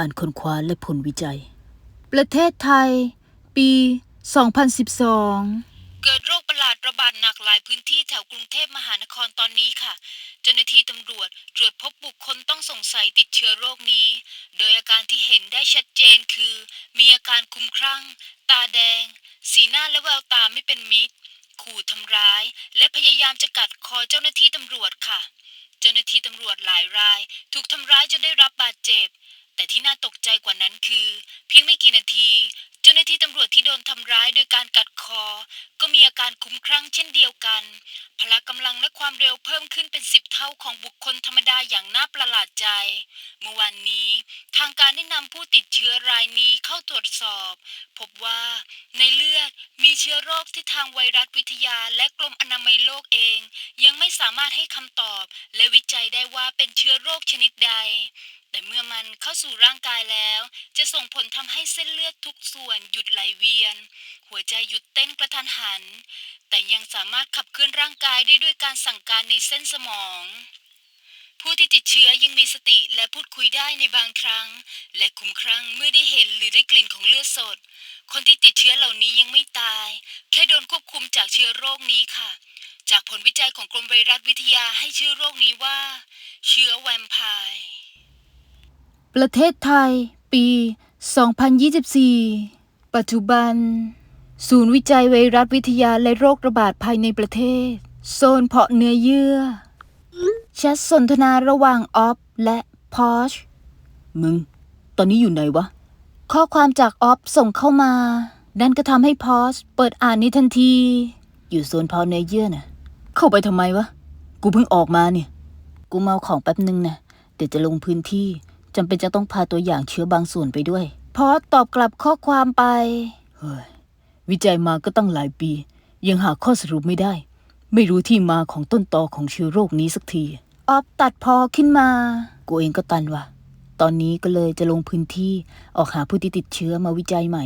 การค้นคว้าและผลวิจัย ประเทศไทย ปี 2012 เกิดโรคประหลาดระบาดหนักหลายพื้นที่แถวกรุงเทพมหานครตอนนี้ค่ะ เจ้าหน้าที่ตำรวจตรวจพบบุคคลต้องสงสัยติดเชื้อโรคนี้ โดยอาการที่เห็นได้ชัดเจนคือ มีอาการคลุ้มคลั่ง ตาแดง สีหน้าและแววตาไม่เป็นมิตร ขู่ทำร้าย และพยายามจะกัดคอเจ้าหน้าที่ตำรวจค่ะ เจ้าหน้าที่ตำรวจหลายราย ถูกทำร้ายจนได้รับบาดเจ็บ แต่ที่น่าตกใจกว่านั้นคือ เพียงไม่กี่นาที เจ้าหน้าที่ตำรวจที่โดนทำร้ายโดยการกัดคอ ก็มีอาการคุ้มคลั่งเช่นเดียวกัน พละกำลังและความเร็วเพิ่มขึ้นเป็นสิบเท่าของบุคคลธรรมดาอย่างน่าประหลาดใจ เมื่อวานนี้ ทางการได้นำผู้ติดเชื้อรายนี้เข้าตรวจสอบ พบว่าในเลือดมีเชื้อโรคที่ทางไวรัสวิทยาและกรมอนามัยโลกเอง ยังไม่สามารถให้คำตอบ และวิจัยได้ว่าเป็นเชื้อโรคชนิดใด แต่เมื่อมันเข้าสู่ร่างกายแล้ว จะส่งผลทำให้เส้นเลือดทุกส่วนหยุดไหลเวียน หัวใจหยุดเต้นกระทันหัน แต่ยังสามารถขับเคลื่อนร่างกายได้ด้วยการสั่งการในเส้นสมอง ผู้ที่ติดเชื้อยังมีสติและพูดคุยได้ในบางครั้ง และคุ้มครั่งเมื่อได้เห็นหรือได้กลิ่นของเลือดสด คนที่ติดเชื้อเหล่านี้ยังไม่ตาย แค่โดนควบคุมจากเชื้อโรคนี้ค่ะ จากผลวิจัยของกรมไวรัสวิทยาให้ชื่อโรคนี้ว่า เชื้อแวมไพร์ ประเทศไทย ปี 2024 ปัจจุบัน ศูนย์วิจัยไวรัสวิทยาและโรคระบาดภายในประเทศ โซนเพาะเนื้อเยื่อแชทสนทนาระหว่างออฟและพอชมึง ตอนนี้อยู่ไหนวะ ข้อความจากออฟส่งเข้ามา นั่นก็ทำให้พอชเปิดอ่านนี้ทันที อยู่โซนเพาะเนื้อเยื่อน่ะ เข้าไปทำไมวะ กูเพิ่งออกมาเนี่ย กูเมาของแป๊บนึงนะเดี๋ยวจะลงพื้นที่ จำเป็นจะต้องพาตัวอย่างเชื้อบางส่วนไปด้วย พอตอบกลับข้อความไป เฮ้ย วิจัยมาก็ตั้งหลายปี ยังหาข้อสรุปไม่ได้ ไม่รู้ที่มาของต้นตอของเชื้อโรคนี้สักที ออฟตัดพอขึ้นมา กูเองก็ตันว่ะ ตอนนี้ก็เลยจะลงพื้นที่ออกหาผู้ที่ติดเชื้อมาวิจัยใหม่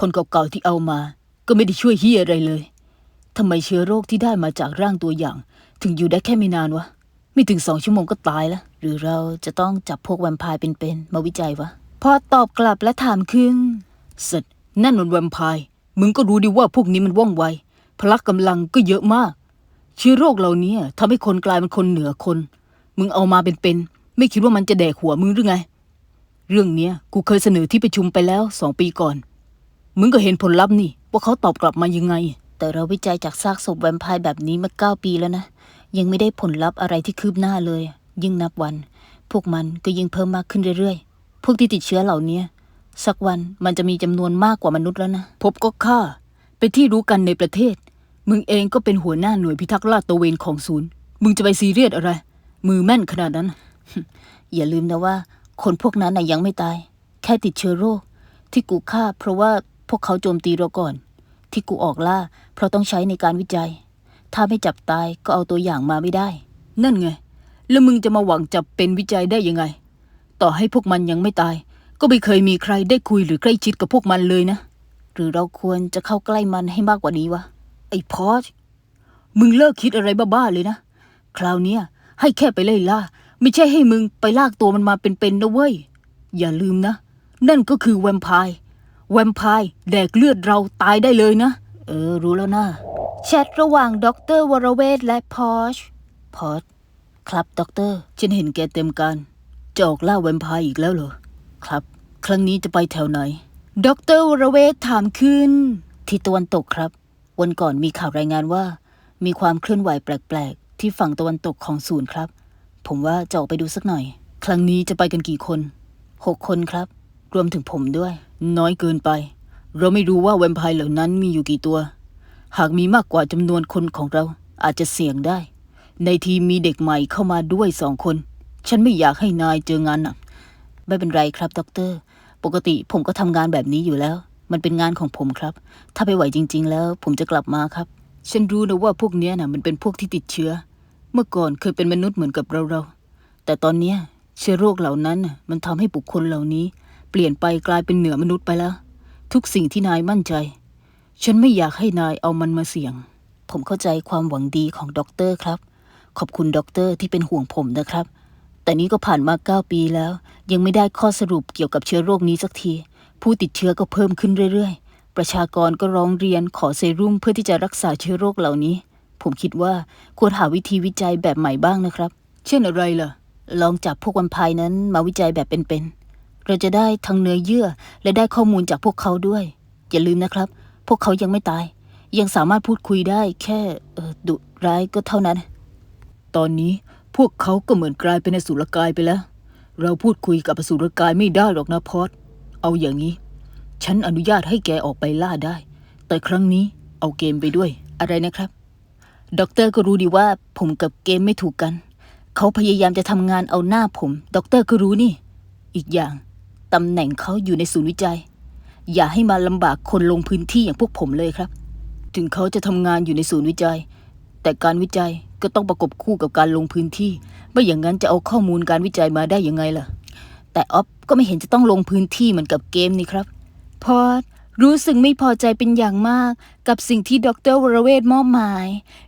คนเก่าๆที่เอามา ก็ไม่ได้ช่วยเฮียอะไรเลยทำไมเชื้อโรคที่ได้มาจากร่างตัวอย่าง ถึงอยู่ได้แค่ไม่นานวะ ไม่ถึงสองชั่วโมงก็ตายแล้ว หรือเราจะต้องจับพวกแวมไพร์เป็นๆมาวิจัยวะ พอตอบกลับและถามขึ้นสัตว์นั่นมันแวมไพร์ มึงก็รู้ดีว่าพวกนี้มันว่องไว พละกำลังก็เยอะมาก เชื้อโรคเหล่านี้ทำให้คนกลายเป็นคนเหนือคน มึงเอามาเป็นๆ ไม่คิดว่ามันจะแดกหัวมึงหรือไง เรื่องเนี้ยกูเคยเสนอที่ประชุมไปแล้วสองปีก่อน มึงก็เห็นผลลัพธ์นี่ ว่าเขาตอบกลับมายังไง แต่เราวิจัยจากซากศพแวมไพร์แบบนี้มาเก้าปีแล้วนะ ยังไม่ได้ผลลัพธ์อะไรที่คืบหน้าเลย ยิ่งนับวัน พวกมันก็ยิ่งเพิ่มมากขึ้นเรื่อยๆ พวกที่ติดเชื้อเหล่านี้สักวันมันจะมีจำนวนมากกว่ามนุษย์แล้วนะพบก็ฆ่าเป็นที่รู้กันในประเทศ มึงเองก็เป็นหัวหน้าหน่วยพิทักษ์ลาดตระเวนของศูนย์ มึงจะไปซีเรียสอะไร มือแม่นขนาดนั้น อย่าลืมนะว่า คนพวกนั้นน่ะยังไม่ตาย แค่ติดเชื้อโรค ที่กูฆ่า เพราะว่าพวกเขาโจมตีเราก่อน ที่กูออกล่า เพราะต้องใช้ในการวิจัย ถ้าไม่จับตายก็เอาตัวอย่างมาไม่ได้ นั่นไง แล้วมึงจะมาหวังจับเป็นวิจัยได้ยังไง ต่อให้พวกมันยังไม่ตาย ก็ไม่เคยมีใครได้คุยหรือใกล้ชิดกับพวกมันเลยนะ หรือเราควรจะเข้าใกล้มันให้มากกว่านี้วะ ไอ้พอชมึงเลิกคิดอะไรบ้าๆเลยนะ คราวเนี้ยให้แค่ไปไล่ล่า ไม่ใช่ให้มึงไปลากตัวมันมาเป็นๆนะเว้ย อย่าลืมนะ นั่นก็คือแวมไพร์ แวมไพร์แดกเลือดเราตายได้เลยนะ เออ รู้แล้วนะ แชทระหว่างด็อกเตอร์วรเวทและพอชพอชครับด็อกเตอร์ ฉันเห็นแกเต็มการจะออกล่าแวมไพร์อีกแล้วเหรอ ครับ ครั้งนี้จะไปแถวไหนด็อกเตอร์วรเวทถามขึ้น ที่ตะวันตกครับ วันก่อนมีข่าวรายงานว่า มีความเคลื่อนไหวแปลกๆ ที่ฝั่งตะวันตกของศูนย์ครับ ผมว่าจะออกไปดูสักหน่อย ครั้งนี้จะไปกันกี่คนหกคนครับ รวมถึงผมด้วย น้อยเกินไป เราไม่รู้ว่าแวมไพร์เหล่านั้นมีอยู่กี่ตัว หากมีมากกว่าจำนวนคนของเราอาจจะเสี่ยงได้ ในทีมมีเด็กใหม่เข้ามาด้วยสองคน ฉันไม่อยากให้นายเจองานหนัก ไม่เป็นไรครับด็อกเตอร์ ปกติผมก็ทำงานแบบนี้อยู่แล้ว มันเป็นงานของผมครับ ถ้าไปไหวจริง ๆ แล้วผมจะกลับมาครับ ฉันรู้นะว่าพวกเนี้ยน่ะมันเป็นพวกที่ติดเชื้อ เมื่อก่อนเคยเป็นมนุษย์เหมือนกับเราเรา แต่ตอนเนี้ยเชื้อโรคเหล่านั้นน่ะมันทำให้บุคคลเหล่านี้ เปลี่ยนไปกลายเป็นเหนือมนุษย์ไปแล้ว ทุกสิ่งที่นายมั่นใจ ฉันไม่อยากให้นายเอามันมาเสี่ยง ผมเข้าใจความหวังดีของด็อกเตอร์ครับ ขอบคุณด็อกเตอร์ที่เป็นห่วงผมนะครับ แต่นี้ก็ผ่านมาเก้าปีแล้ว ยังไม่ได้ข้อสรุปเกี่ยวกับเชื้อโรคนี้สักที ผู้ติดเชื้อก็เพิ่มขึ้นเรื่อยๆ ประชากรก็ร้องเรียนขอเซรุ่มเพื่อที่จะรักษาเชื้อโรคเหล่านี้ ผมคิดว่าควรหาวิธีวิจัยแบบใหม่บ้างนะครับ เช่นอะไรล่ะ ลองจับพวกวมไพร์นั้นมาวิจัยแบบเป็นๆ เราจะได้ทั้งเนื้อเยื่อและได้ข้อมูลจากพวกเขาด้วย อย่าลืมนะครับ พวกเขายังไม่ตาย ยังสามารถพูดคุยได้ แค่เออดุร้ายก็เท่านั้น ตอนนี้พวกเขาก็เหมือนกลายเป็นอสุรกายไปแล้ว เราพูดคุยกับอสุรกายไม่ได้หรอกนะพอดเอาอย่างนี้ ฉันอนุญาตให้แกออกไปล่าได้ แต่ครั้งนี้เอาเกมไปด้วย อะไรนะครับ ด็อกเตอร์ก็รู้ดีว่า ผมกับเกมไม่ถูกกัน เขาพยายามจะทำงานเอาหน้าผม ด็อกเตอร์ก็รู้นี่ อีกอย่างตำแหน่งเขาอยู่ในศูนย์วิจัย อย่าให้มาลำบากคนลงพื้นที่อย่างพวกผมเลยครับ ถึงเขาจะทำงานอยู่ในศูนย์วิจัย แต่การวิจัยก็ต้องประกบคู่กับการลงพื้นที่ ไม่อย่างนั้นจะเอาข้อมูลการวิจัยมาได้ยังไงล่ะ แต่ออฟก็ไม่เห็นจะต้องลงพื้นที่เหมือนกับเกมนี่ครับ พอดรู้สึกไม่พอใจเป็นอย่างมากกับสิ่งที่ดรวรเวทมอบหมาย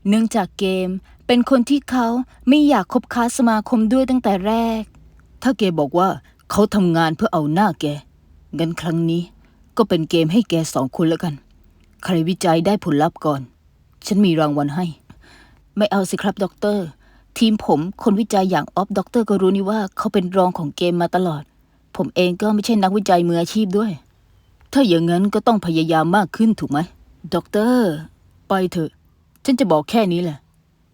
เนื่องจากเกมเป็นคนที่เขาไม่อยากคบค้าสมาคมด้วยตั้งแต่แรก ถ้าแกบอกว่าเขาทำงานเพื่อเอาหน้าแกงั้นครั้งนี้ ก็เป็นเกมให้แกสองคนแล้วกัน ใครวิจัยได้ผลลัพธ์ก่อน ฉันมีรางวัลให้ ไม่เอาสิครับด็อกเตอร์ ทีมผมคนวิจัยอย่างออฟด็อกเตอร์ก็รู้นี่ว่าเขาเป็นรองของเกมมาตลอด ผมเองก็ไม่ใช่นักวิจัยมืออาชีพด้วย ถ้าอย่างนั้นก็ต้องพยายามมากขึ้นถูกไหมด็อกเตอร์ไปเถอะ ฉันจะบอกแค่นี้แหละ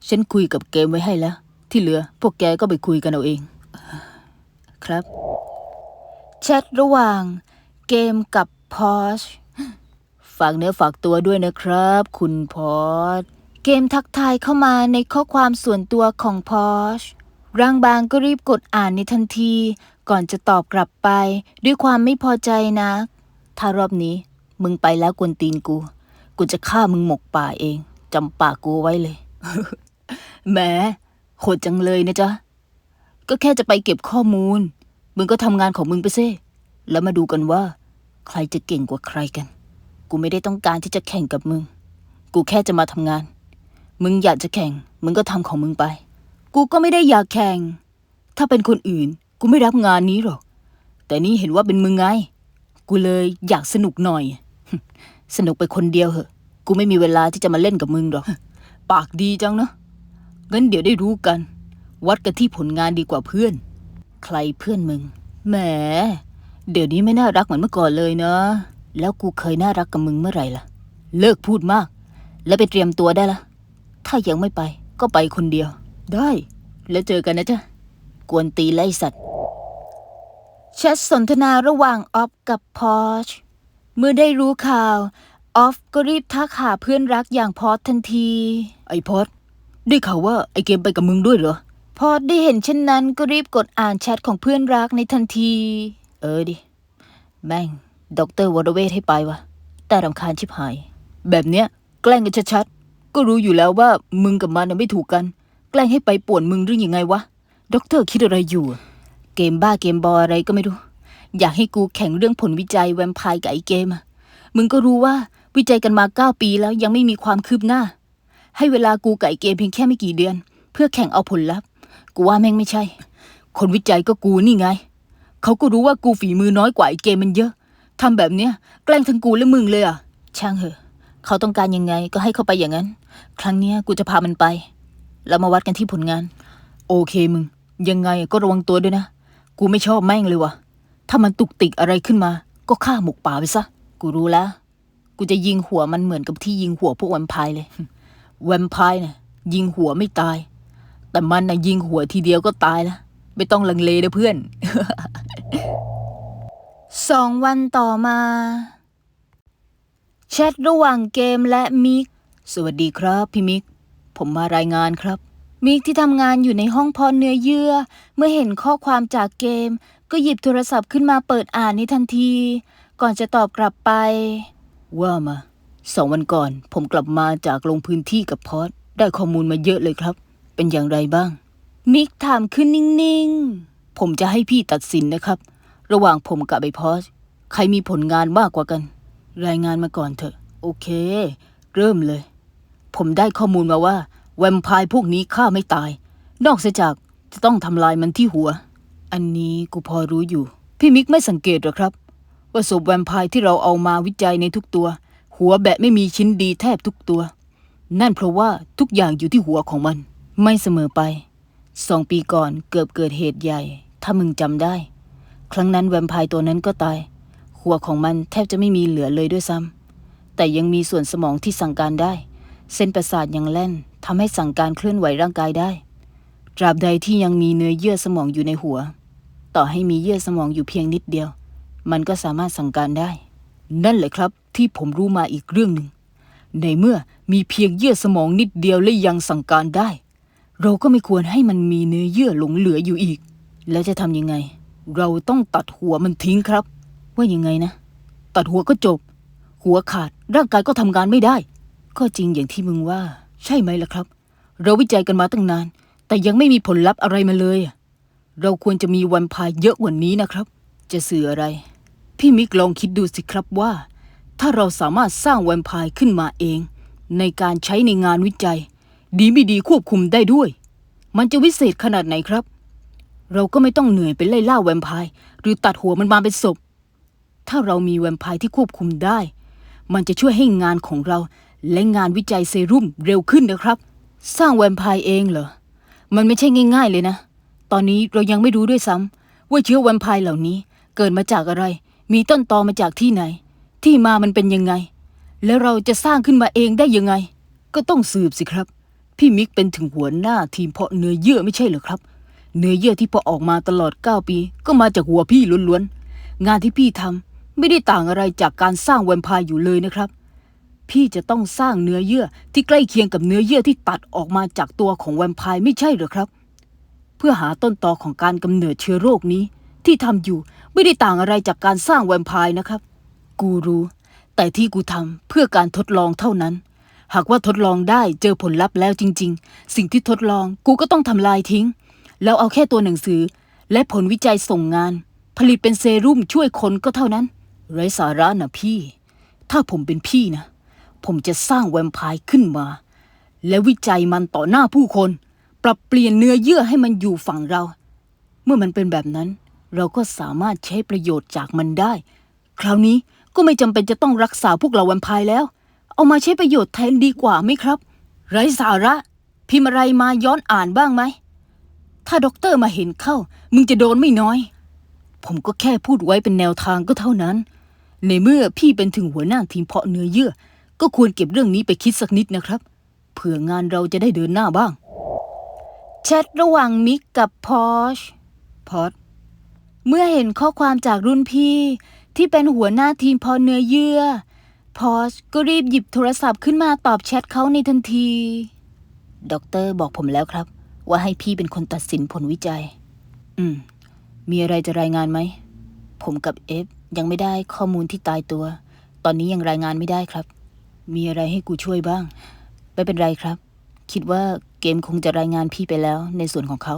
ฉันคุยกับเกมไว้ให้แล้ว ที่เหลือพวกแกก็ไปคุยกันเอาเอง ครับแชทระหว่างเกมกับ พอชฝากเนื้อฝากตัวด้วยนะครับ คุณพอชเกมทักทายเข้ามาในข้อความส่วนตัวของพอชร่างบางก็รีบกดอ่านในทันที ก่อนจะตอบกลับไป ด้วยความไม่พอใจนะถ้ารอบนี้ มึงไปแล้วกวนตีนกู กูจะฆ่ามึงหมกป่าเองจำปากกูไว้เลยแหมโหดจังเลยนะจ๊ะ ก็แค่จะไปเก็บข้อมูล มึงก็ทำงานของมึงไปซิแล้วมาดูกันว่า ใครจะเก่งกว่าใครกัน กูไม่ได้ต้องการที่จะแข่งกับมึง กูแค่จะมาทำงาน มึงอยากจะแข่ง มึงก็ทำของมึงไป กูก็ไม่ได้อยากแข่ง ถ้าเป็นคนอื่น กูไม่รับงานนี้หรอก แต่นี่เห็นว่าเป็นมึงไง กูเลยอยากสนุกหน่อย สนุกไปคนเดียวเหอะ กูไม่มีเวลาที่จะมาเล่นกับมึงหรอก ปากดีจังเนาะงั้นเดี๋ยวได้รู้กัน วัดกันที่ผลงานดีกว่าเพื่อน ใครเพื่อนมึง แหม เดี๋ยวนี้ไม่น่ารักเหมือนเมื่อก่อนเลยเนะ แล้วกูเคยน่ารักกับมึงเมื่อไหร่ล่ะ เลิกพูดมาก แล้วไปเตรียมตัวได้ละ ถ้ายังไม่ไปก็ไปคนเดียว ได้ แล้วเจอกันนะจ๊ะ กวนตีไล่สัตว์แชทสนทนาระหว่างออฟกับพอชเมื่อได้รู้ข่าวออฟก็รีบทักหาเพื่อนรักอย่างพอชทันที ไอพอดได้ข่าวว่าไอเกมไปกับมึงด้วยเหรอ พอได้เห็นเช่นนั้นก็รีบกดอ่านแชทของเพื่อนรักในทันที เออดิ แม่งด็อกเตอร์วรเวทให้ไปวะแต่รำคาญชิบหาย แบบเนี้ย แกล้งกันชัดๆ ก็รู้อยู่แล้วว่ามึงกับมันน่ะไม่ถูกกัน แกล้งให้ไปป่วนมึงหรือยังไงวะด็อกเตอร์คิดอะไรอยู่ เกมบ้าเกมบออะไรก็ไม่รู้ อยากให้กูแข่งเรื่องผลวิจัยแวมไพร์กับไอเกมอะมึงก็รู้ว่าวิจัยกันมาเก้าปีแล้วยังไม่มีความคืบหน้า ให้เวลากูกับไอเกมเพียงแค่ไม่กี่เดือน เพื่อแข่งเอาผลลัพธ์ กูว่าแม่งไม่ใช่ คนวิจัยก็กูนี่ไง เขาก็รู้ว่ากูฝีมือน้อยกว่าไอ้เกมมันเยอะทำแบบเนี้ย แกล้งทั้งกูและมึงเลยอะ ช่างเหอะ เขาต้องการยังไงก็ให้เขาไปอย่างนั้น ครั้งเนี้ยกูจะพามันไป แล้วมาวัดกันที่ผลงาน โอเคมึง ยังไงก็ระวังตัวด้วยนะ กูไม่ชอบแม่งเลยว่ะ ถ้ามันตุกติกอะไรขึ้นมา ก็ฆ่าหมกป่าไปซะ กูรู้แล้ว กูจะยิงหัวมันเหมือนกับที่ยิงหัวพวกแวมไพร์เลย แวมไพร์น่ะยิงหัวไม่ตาย แต่มันน่ะยิงหัวทีเดียวก็ตายแล้ว ไม่ต้องลังเลนะเพื่อน สองวันต่อมาแชทระหว่างเกมและมิก สวัสดีครับพี่มิก ผมมารายงานครับ มิกที่ทำงานอยู่ในห้องเพอเนื้อเยื่อ เมื่อเห็นข้อความจากเกม ก็หยิบโทรศัพท์ขึ้นมาเปิดอ่านในทันที ก่อนจะตอบกลับไป ว่ามาสองวันก่อน ผมกลับมาจากลงพื้นที่กับพอดได้ข้อมูลมาเยอะเลยครับ เป็นอย่างไรบ้าง มิกถามขึ้นนิ่งๆ ผมจะให้พี่ตัดสินนะครับ ระหว่างผมกับไอพอสใครมีผลงานมากกว่ากัน รายงานมาก่อนเถอะ โอเค เริ่มเลย ผมได้ข้อมูลมาว่า แวมไพร์พวกนี้ฆ่าไม่ตาย นอกเสียจากจะต้องทำลายมันที่หัว อันนี้กูพอรู้อยู่ พี่มิกไม่สังเกตหรอครับ ว่าศพแวมไพร์ที่เราเอามาวิจัยในทุกตัว หัวแบะไม่มีชิ้นดีแทบทุกตัว นั่นเพราะว่าทุกอย่างอยู่ที่หัวของมัน ไม่เสมอไป สองปีก่อนเกือบเกิดเหตุใหญ่ ถ้ามึงจำได้ ครั้งนั้นแวมไพร์ตัวนั้นก็ตาย หัวของมันแทบจะไม่มีเหลือเลยด้วยซ้ำแต่ยังมีส่วนสมองที่สั่งการได้ เส้นประสาทยังแล่นทำให้สั่งการเคลื่อนไหวร่างกายได้ ตราบใดที่ยังมีเนื้อเยื่อสมองอยู่ในหัว ต่อให้มีเยื่อสมองอยู่เพียงนิดเดียว มันก็สามารถสั่งการได้ นั่นแหละครับที่ผมรู้มาอีกเรื่องหนึ่งในเมื่อมีเพียงเยื่อสมองนิดเดียวและยังสั่งการได้ เราก็ไม่ควรให้มันมีเนื้อเยื่อหลงเหลืออยู่อีก แล้วจะทำยังไง เราต้องตัดหัวมันทิ้งครับ ว่ายังไงนะ ตัดหัวก็จบ หัวขาดร่างกายก็ทำงานไม่ได้ ก็จริงอย่างที่มึงว่า ใช่ไหมล่ะครับ เราวิจัยกันมาตั้งนาน แต่ยังไม่มีผลลัพธ์อะไรมาเลย เราควรจะมีวันพายเยอะกว่านี้นะครับ จะสื่ออะไร พี่มิกลองคิดดูสิครับว่า ถ้าเราสามารถสร้างวมไพร์ขึ้นมาเอง ในการใช้ในงานวิจัย ดีไม่ดีควบคุมได้ด้วย มันจะวิเศษขนาดไหนครับ เราก็ไม่ต้องเหนื่อยไปไล่ล่าแวมไพร์หรือตัดหัวมันมาเป็นศพ ถ้าเรามีแวมไพร์ที่ควบคุมได้ มันจะช่วยให้งานของเราและงานวิจัยเซรุ่มเร็วขึ้นนะครับ สร้างแวมไพร์เองเหรอ มันไม่ใช่ง่าย ๆ เลยนะ ตอนนี้เรายังไม่รู้ด้วยซ้ำว่าเชื้อแวมไพร์เหล่านี้เกิดมาจากอะไร มีต้นตอมาจากที่ไหน ที่มามันเป็นยังไง แล้วเราจะสร้างขึ้นมาเองได้ยังไง ก็ต้องสืบสิครับ พี่มิกเป็นถึงหัวหน้าทีมเพาะเนื้อเยื่อไม่ใช่เหรอครับ เนื้อเยื่อที่เพาะออกมาตลอด 9 ปี ก็มาจากหัวพี่ล้วนๆ งานที่พี่ทำไม่ได้ต่างอะไรจากการสร้างแวมไพร์อยู่เลยนะครับ พี่จะต้องสร้างเนื้อเยื่อที่ใกล้เคียงกับเนื้อเยื่อที่ตัดออกมาจากตัวของแวมไพร์ไม่ใช่เหรอครับ เพื่อหาต้นตอของการกำเนิดเชื้อโรคนี้ ที่ทำอยู่ไม่ได้ต่างอะไรจากการสร้างแวมไพร์นะครับ กูรู้แต่ที่กูทำเพื่อการทดลองเท่านั้น หากว่าทดลองได้เจอผลลัพธ์แล้วจริง ๆ สิ่งที่ทดลองกูก็ต้องทำลายทิ้ง แล้วเอาแค่ตัวหนังสือ และผลวิจัยส่งงาน ผลิตเป็นเซรุ่มช่วยคนก็เท่านั้น ไร้สาระนะพี่ ถ้าผมเป็นพี่นะ ผมจะสร้างแวมไพร์ขึ้นมา และวิจัยมันต่อหน้าผู้คน ปรับเปลี่ยนเนื้อเยื่อให้มันอยู่ฝั่งเรา เมื่อมันเป็นแบบนั้น เราก็สามารถใช้ประโยชน์จากมันได้ คราวนี้ก็ไม่จำเป็นจะต้องรักษาพวกเราแวมไพร์แล้ว เอามาใช้ประโยชน์แทนดีกว่าไหมครับ ไร้สาระ พิมพ์อะไรมาย้อนอ่านบ้างไหม ถ้าด็อกเตอร์มาเห็นเข้า มึงจะโดนไม่น้อย ผมก็แค่พูดไว้เป็นแนวทางก็เท่านั้น ในเมื่อพี่เป็นถึงหัวหน้าทีมเพาะเนื้อเยื่อ ก็ควรเก็บเรื่องนี้ไปคิดสักนิดนะครับ เผื่องานเราจะได้เดินหน้าบ้างแชทระหว่างมิกกับพอชพอชเมื่อเห็นข้อความจากรุ่นพี่ที่เป็นหัวหน้าทีมเพาะเนื้อเยื่อ พอชก็รีบหยิบโทรศัพท์ขึ้นมาตอบแชทเขาในทันที ด็อกเตอร์บอกผมแล้วครับ ว่าให้พี่เป็นคนตัดสินผลวิจัย อืม มีอะไรจะรายงานไหม ผมกับเอฟยังไม่ได้ข้อมูลที่ตายตัว ตอนนี้ยังรายงานไม่ได้ครับ มีอะไรให้กูช่วยบ้าง ไม่เป็นไรครับ คิดว่าเกมคงจะรายงานพี่ไปแล้วในส่วนของเขา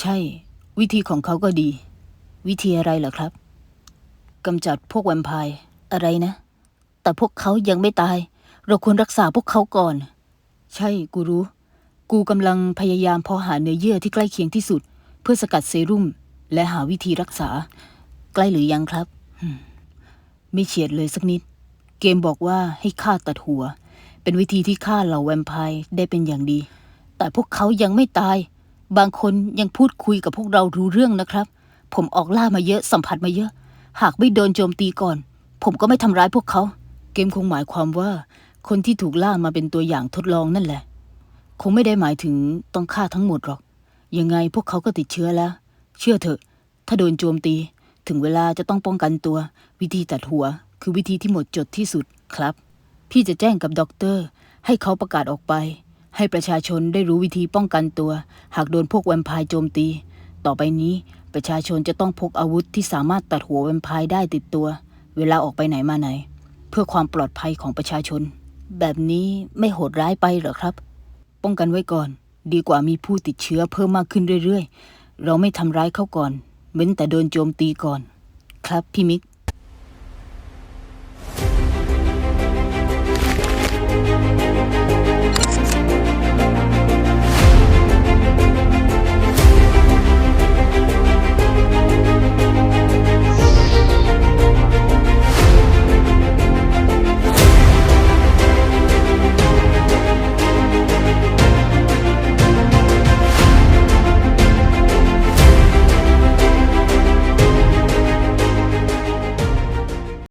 ใช่ วิธีของเขาก็ดี วิธีอะไรเหรอครับกำจัดพวกแวมไพร์อะไรนะ แต่พวกเขายังไม่ตาย เราควรรักษาพวกเขาก่อน ใช่กูรู้ กูกำลังพยายามพาะหาเนื้อเยื่อที่ใกล้เคียงที่สุด เพื่อสกัดเซรุ่ม และหาวิธีรักษา ใกล้หรือยังครับไม่เฉียดเลยสักนิด เกมบอกว่าให้ฆ่าตัดหัว เป็นวิธีที่ฆ่าเหล่าแวมไพร์ได้เป็นอย่างดี แต่พวกเขายังไม่ตาย บางคนยังพูดคุยกับพวกเรารู้เรื่องนะครับ ผมออกล่ามาเยอะสัมผัสมาเยอะ หากไม่โดนโจมตีก่อน ผมก็ไม่ทำร้ายพวกเขา เกมคงหมายความว่า คนที่ถูกล่ามาเป็นตัวอย่างทดลองนั่นแหละ คงไม่ได้หมายถึงต้องฆ่าทั้งหมดหรอก ยังไงพวกเขาก็ติดเชื้อแล้ว เชื่อเถอะ ถ้าโดนโจมตี ถึงเวลาจะต้องป้องกันตัว วิธีตัดหัว คือวิธีที่หมดจดที่สุดครับ พี่จะแจ้งกับด็อกเตอร์ ให้เขาประกาศออกไป ให้ประชาชนได้รู้วิธีป้องกันตัว หากโดนพวกแวมไพร์โจมตี ต่อไปนี้ประชาชนจะต้องพกอาวุธที่สามารถตัดหัวแวมไพร์ได้ติดตัว เวลาออกไปไหนมาไหน พื่อความปลอดภัยของประชาชน แบบนี้ไม่โหดร้ายไปเหรอครับ ป้องกันไว้ก่อน ดีกว่ามีผู้ติดเชื้อเพิ่มมากขึ้นเรื่อยๆ เราไม่ทำร้ายเขาก่อน เว้นแต่โดนโจมตีก่อน ครับพี่มิก